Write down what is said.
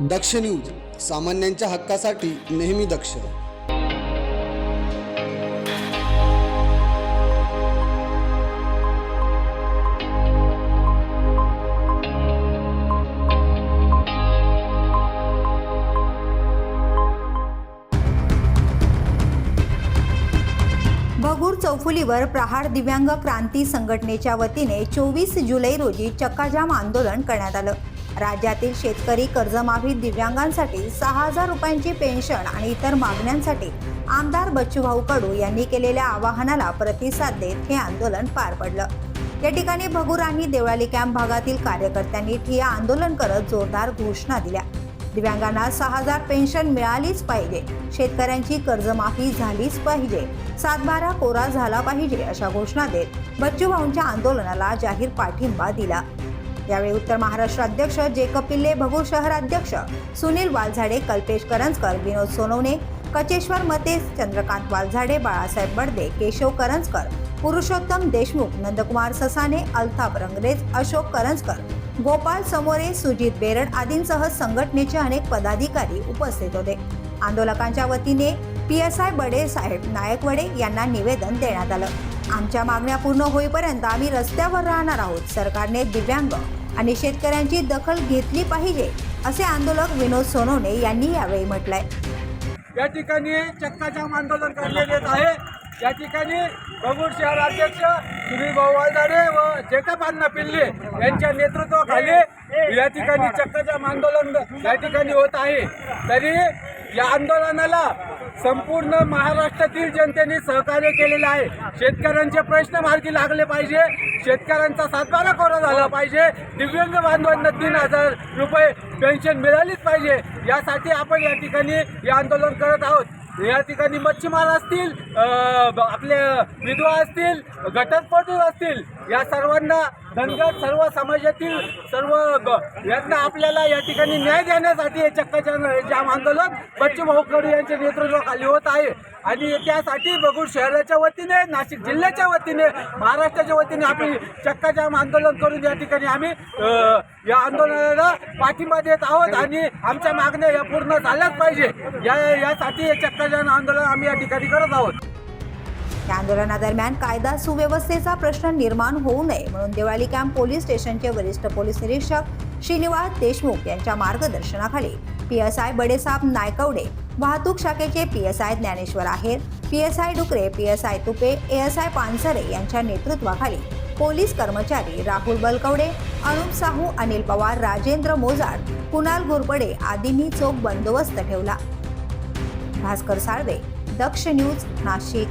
दक्ष news सामान्यांच्या हक्कासाठी नेहमी दक्ष. भगूर चौफुलीवर प्रहार दिव्यांग क्रांती संघटनेच्या वतीने चोवीस जुलै रोजी चक्काजाम आंदोलन करण्यात आलं. राज्यातील शेतकरी कर्जमाफी दिव्यांगांसाठी सहा हजार रुपयांची पेन्शन आणि इतर मागण्यांसाठी आमदार बच्चूभाऊ कडू यांनी केलेल्या आवाहनाला प्रतिसाद देत हे आंदोलन पार पडलं. या ठिकाणी भगुरांनी देवळाली कॅम्प भागातील कार्यकर्त्यांनी ठिया आंदोलन करत जोरदार घोषणा दिल्या. दिव्यांगांना सहा हजार पेन्शन मिळालीच पाहिजे शेतकऱ्यांची कर्जमाफी झालीच पाहिजे सातबारा कोरा झाला पाहिजे अशा घोषणा देत बच्चूभाऊंच्या आंदोलनाला जाहीर पाठिंबा दिला. यावेळी उत्तर महाराष्ट्र अध्यक्ष जे कपिल्ले भगूर शहराध्यक्ष सुनील वालझाडे कल्पेश करंजकर विनोद सोनवणे कचेश्वर मते चंद्रकांत वालझाडे बाळासाहेब बडदे केशव करंजकर पुरुषोत्तम देशमुख नंदकुमार ससाने अल्ताप रंगरेज अशोक करंजकर गोपाल समोरे सुजित बेरड आदींसह संघटनेचे अनेक पदाधिकारी उपस्थित होते. आंदोलकांच्या वतीने पी एस आय बडे साहेब नायकवडे यांना निवेदन देण्यात आलं. आमच्या मागण्या पूर्ण होईपर्यंत आम्ही रस्त्यावर राहणार आहोत. सरकारने दिव्यांग आणि शेतकऱ्यांची दखल घेतली पाहिजे असे आंदोलक विनोद सोनवणे यांनी यावेळी म्हटलंय. या ठिकाणी चक्काजाम आंदोलन करण्यात येत आहे. या ठिकाणी बगूर शहर अध्यक्ष सुनील भाऊ वालदाडे व जेकब अण्णा पिल्ले यांच्या नेतृत्वाखाली या ठिकाणी चक्काजाम आंदोलन या ठिकाणी होत आहे. तरी या आंदोलनाला संपूर्ण महाराष्ट्रातील जनतेने सहकार्य केलेलं आहे. शेतकऱ्यांचे प्रश्न मार्गी लागले पाहिजे. शेतकऱ्यांचा सातबारा कोरा झाला पाहिजे. दिव्यांग बांधवांना तीन हजार रुपये पेन्शन मिळालीच पाहिजे. यासाठी आपण या ठिकाणी हे आंदोलन करत आहोत. या ठिकाणी मच्छीमार असतील आपले विधवा असतील घटस्फोटी असतील या सर्वांना धनगर सर्व समाजातील सर्व यांना आपल्याला या ठिकाणी न्याय देण्यासाठी हे चक्काच्या जाम आंदोलन बच्चूभाऊ कडू यांच्या नेतृत्वाखाली होत आहे. आणि त्यासाठी बघून शहराच्या वतीने नाशिक जिल्ह्याच्या वतीने महाराष्ट्राच्या वतीने आम्ही चक्काजाम आंदोलन करून या ठिकाणी आम्ही या आंदोलनाला पाठिंबा देत आहोत आणि आमच्या मागण्या या पूर्ण झाल्याच पाहिजे. या यासाठी हे चक्काजाम आंदोलन आम्ही या ठिकाणी करत आहोत. या आंदोलनादरम्यान कायदा सुव्यवस्थेचा प्रश्न निर्माण होऊ नये म्हणून देवळाली कॅम्प पोलीस स्टेशनचे वरिष्ठ पोलीस निरीक्षक श्रीनिवास देशमुख यांच्या मार्गदर्शनाखाली P S I Badesab Naikwade वाहतूक शाखेचे P S I Dnyaneshwar Aher P S I Dukare P S I Tupe A S I Pansare यांच्या नेतृत्वाखाली पोलीस कर्मचारी राहुल बलकवडे अनुप साहू अनिल पवार राजेंद्र मोजाड कुणाल घोरपडे आदींनी चोख बंदोबस्त ठेवला. भास्कर साळवे दक्ष न्यूज नाशिक.